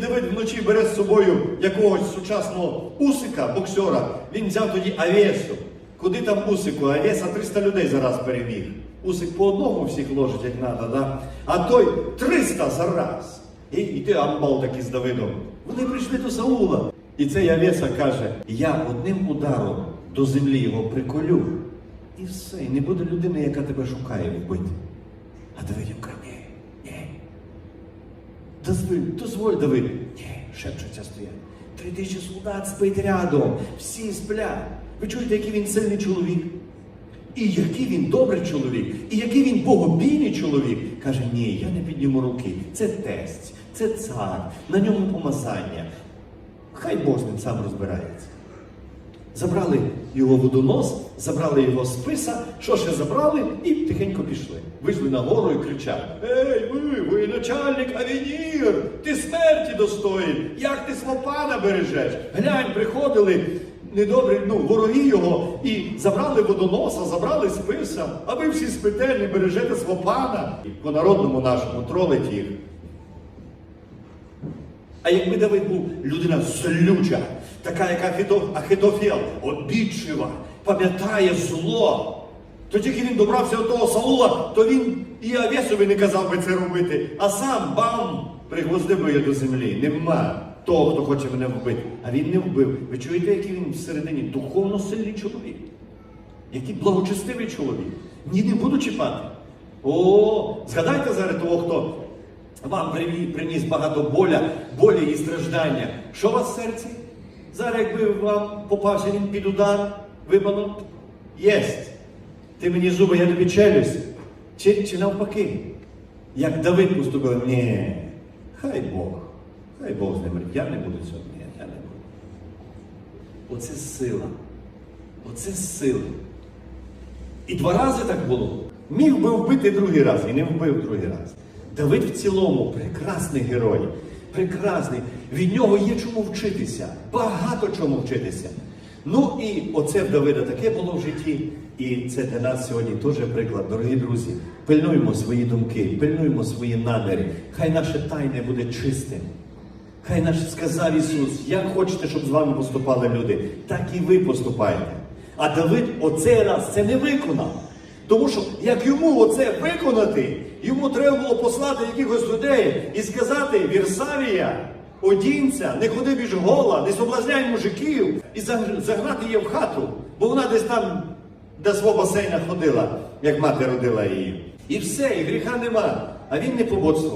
Давид вночі бере з собою якогось сучасного усика, боксера. Він взяв тоді Авесу. Куди там усику? Авеса 300 людей зараз переміг. Усик по одному всіх ложить, як треба, да? а той 300 зараз. І, ти амбал такий з Давидом. Вони прийшли до Саула. І цей Авеса каже: я одним ударом до землі його приколю. І все, і не буде людини, яка тебе шукає вбити. А Давид їм каже, Дозволь, дозволь, Давид. Ні, шепчуться стоять. Три тисячі солдат спить рядом, всі сплять. Ви чуєте, який він сильний чоловік? І який він добрий чоловік, і який він богобійний чоловік. Каже, ні, я не підніму руки. Це тесть, це цар, на ньому помазання. Хай Бог з ним сам розбирається. Забрали його водонос, забрали його списа, що ще забрали, і тихенько пішли. Вийшли на гору і кричали: Ей, ви, ви начальник Авенір! Ти смерті достоїн! Як ти свого бережеш? Глянь, приходили недобрі, ну, вороги його і забрали водоноса, забрали списа, а ви всі спите, бережете свого. І по народному нашому тролить їх. А якби Давид був людина злюча, така, як Ахіто- Ахитофел, обідчива, пам'ятає зло, то тільки він добрався до того Саула, то він і Авесові не казав би це робити, а сам бам пригвоздив його до землі. Нема того, хто хоче мене вбити. А він не вбив. Ви чуєте, який він всередині духовно сильний чоловік? Який благочестивий чоловік. Ні, не буду чіпати. О, згадайте зараз того, хто вам приніс багато боля, болі і страждання. Що у вас в серці? Зараз, якби вам попався він під удар, випало, єсть. Ти мені зуби, я тобі челюсть. Чи, чи навпаки? Як Давид поступив, ні, хай Бог, хай Бог з ним. Я не буду цього. Ні, я не буду. Оце сила. Оце сила. І два рази так було. Міг би вбити другий раз і не вбив другий раз. Давид в цілому прекрасний герой. Прекрасний. Від нього є чому вчитися. Багато чому вчитися. Ну і оце в Давида таке було в житті. І це для нас сьогодні теж приклад, дорогі друзі. Пильнуємо свої думки, пильнуємо свої наміри. Хай наше тайне буде чистим. Хай наш сказав Ісус, як хочете, щоб з вами поступали люди, так і ви поступайте. А Давид оцей раз це не виконав. Тому що як йому оце виконати, йому треба було послати якихось людей і сказати Вірсавія, одінця, не ходи біж гола, не соблазняй мужиків і загнати її в хату, бо вона десь там до свого басейна ходила, як мати родила її. І все, і гріха нема. А він не пободствував.